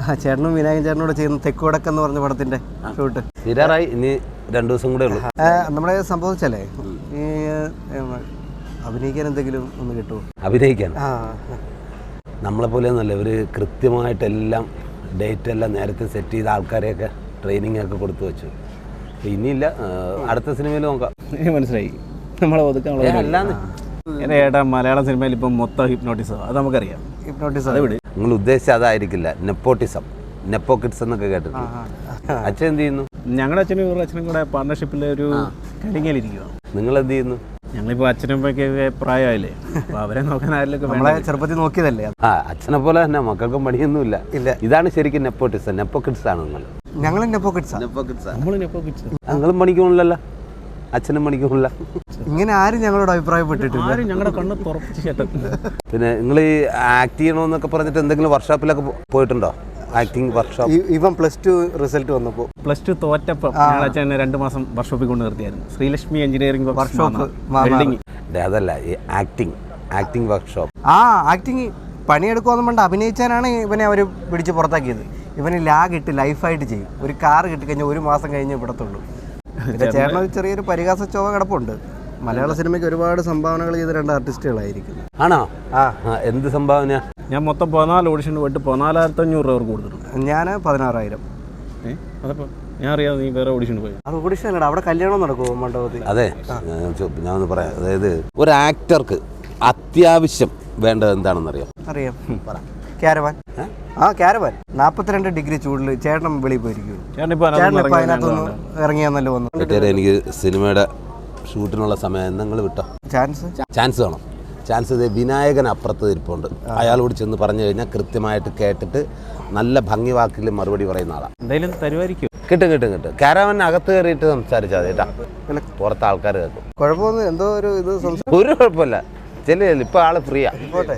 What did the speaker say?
ആ ചേട്ടനും വിനായകൻ ചേട്ടനോട് ചെയ്യുന്ന തെക്കുവടക്കം എന്ന് പറഞ്ഞ പടത്തിന്റെ ഷൂട്ട്. തീരാറായി. ഇനി രണ്ടു ദിവസം കൂടെ ഉള്ളൂ. നമ്മുടെ സംഭവിച്ചല്ലേ? ഈ അഭിനയിക്കാൻ എന്തെങ്കിലും ഒന്ന് കിട്ടുമോ അഭിനയിക്കാൻ? ആ. നമ്മളെ പോലെ ഒന്നല്ല ഒരു കൃത്യമായിട്ടെല്ലാം ഡേറ്റ് എല്ലാം നേരത്തെ സെറ്റ് ചെയ്ത ആൾക്കാരെയൊക്കെ ട്രെയിനിങ് ഒക്കെ കൊടുത്തു വെച്ചു. ഇനിയില്ല അടുത്ത സിനിമയിൽ നോക്കാം. മനസ്സിലായി. നമ്മളെ ഒതുക്കാൻ അല്ലാന്ന്. എന്റെ ഏട്ടാ മലയാള സിനിമയിൽ ഇപ്പം മൊത്തം ഹിപ്നോട്ടിസം അത് നമുക്കറിയാം. ഹിപ്നോട്ടിസ് അത് വിട്. നിങ്ങൾ ഉദ്ദേശിച്ച അതായിരിക്കില്ല. നെപ്പോട്ടിസം നെപ്പോ കിഡ്സ് എന്നൊക്കെ കേട്ടിട്ടുണ്ട്. അച്ഛൻ എന്ത് ചെയ്യുന്നു? ഞങ്ങളുടെ അച്ഛനും ഇവരുടെ അച്ഛനും കൂടെ പാർട്ണർഷിപ്പിൽ ഒരു കരിങ്ങലിരിക്കുക നിങ്ങൾ എന്ത് ചെയ്യുന്നു? ഞങ്ങളിപ്പോൾ അച്ഛനും ഒക്കെ പ്രായമായില്ലേ? അപ്പോൾ അവരെ നോക്കാൻ ആരെങ്കിലും നമ്മളെ ചെറുപ്പത്തിൽ നോക്കിയതല്ലേ ആ അച്ഛനെ പോലെ തന്നെ മക്കൾക്കും പണിയൊന്നുമില്ല. ഇല്ല. ഇതാണ് ശരിക്കും നെപ്പോട്ടിസം നെപ്പോ കിഡ്സ് ആണ് നിങ്ങൾ. ഞങ്ങൾ നെപ്പോ കിഡ്സ് നെപ്പോ കിഡ്സ് നമ്മൾ നെപ്പോ കിഡ്സ് ഞങ്ങളും പണിക്കുന്നില്ലല്ലോ അച്ഛനും പണിക്കുന്നില്ല ഇങ്ങനെ ആരും ഞങ്ങളോട് അഭിപ്രായപ്പെട്ടിട്ടില്ല. ആരും ഞങ്ങളുടെ കണ്ണ് തുറപ്പിച്ച് ചേട്ടൻ പിന്നെ നിങ്ങൾ ഈ ആക്ട് ചെയ്യണമെന്നൊക്കെ പറഞ്ഞിട്ട് എന്തെങ്കിലും വർക്ക്ഷോപ്പിലൊക്കെ പോയിട്ടുണ്ടോ? Acting workshop? ഇവൻ പ്ലസ് ടു റിസൾട്ട് വന്നപ്പോൾ പ്ലസ് ടു തോറ്റപ്പം എന്നെ രണ്ട് മാസം വർക്ക്ഷോപ്പിൽ കൊണ്ട് നിർത്തിയായിരുന്നു. ശ്രീലക്ഷ്മി എഞ്ചിനീയറിംഗ് വർക്ക്ഷോപ്പ് ബിൽഡിംഗ് അതല്ല ഈ ആക്ടിങ് ആക്ടിങ് വർക്ക്ഷോപ്പ്. ആ ആക്ടിങ് പണിയെടുക്കുമെന്ന് പണ്ട് അഭിനയിച്ചാനാണ് ഇവനെ അവർ പിടിച്ച് പുറത്താക്കിയത്. ഇവന് ലാഗ് ഇട്ട് ലൈഫായിട്ട് ചെയ്യും. ഒരു കാർ കിട്ടിക്കഴിഞ്ഞാൽ ഒരു മാസം കഴിഞ്ഞ് ഇവിടത്തുള്ളൂ പിന്നെ ചേട്ടന് ചെറിയൊരു പരിഹാസ ചോവ കിടപ്പുണ്ട്. മലയാള സിനിമയ്ക്ക് ഒരുപാട് സംഭാവനകൾ ചെയ്ത രണ്ട് ആർട്ടിസ്റ്റുകളായിരിക്കും ആണോ? ആ. ആ, എന്ത് സംഭാവന? ഞാൻ മൊത്തം പതിനാല് ഓഡിഷൻ പോയിട്ട് പതിനാലായിരത്തി അഞ്ഞൂറ് രൂപ അവർക്ക് കൊടുത്തിട്ടുണ്ട്. ഞാൻ പതിനാറായിരം. അതപ്പോൾ ഞാൻ അറിയാതെ നീ വേറെ ഓഡിഷൻ പോയി. അത് ഓഡിഷൻ അല്ലടാ അവിടെ കല്യാണം നടക്കുമോ മണ്ഡപത്തിൽ? അതെ. ഞാൻ ഒന്ന് പറയാം. അതായത് ഒരു ആക്ടർക്ക് അത്യാവശ്യം വേണ്ടത് എന്താണെന്ന് അറിയാം. പറ. ക്യാരവാൻ. ആ ക്യാരവാൻ. നാപ്പത്തിരണ്ട് ഡിഗ്രി ചൂടിൽ ചേട്ടൻ വെളിയിൽ പോയിരിക്കും ചേട്ടൻ ഇപ്പൊ അതിനകത്തൊന്ന് ഇറങ്ങിയാന്നല്ലോ വന്നു എനിക്ക് സിനിമയുടെ ഷൂട്ടിനുള്ള സമയം നിങ്ങൾ വിട്ടോ? ചാൻസ്? ചാൻസ് വേണം. ചാൻസ് ഇത് വിനായകൻ അപ്പുറത്ത് ഇരിപ്പുണ്ട്. അയാളോട് ചെന്ന് പറഞ്ഞു കഴിഞ്ഞാൽ കൃത്യമായിട്ട് കേട്ടിട്ട് നല്ല ഭംഗി വാക്കിൽ മറുപടി പറയുന്ന ആളാണ് എന്തായാലും തരുമായിരിക്കും. കിട്ടും കിട്ടും കിട്ടും. കാരാവൻ അകത്ത് കയറിയിട്ട് സംസാരിച്ചാൽ മതി കേട്ടാ. പുറത്ത് ആൾക്കാർ കേൾക്കും. കുഴപ്പമൊന്നും എന്തോ ഒരു ഇത് ഒരു കുഴപ്പമില്ല. ചെല്ലില്ല ഇപ്പൊ ആൾ ഫ്രീയാ. പോട്ടെ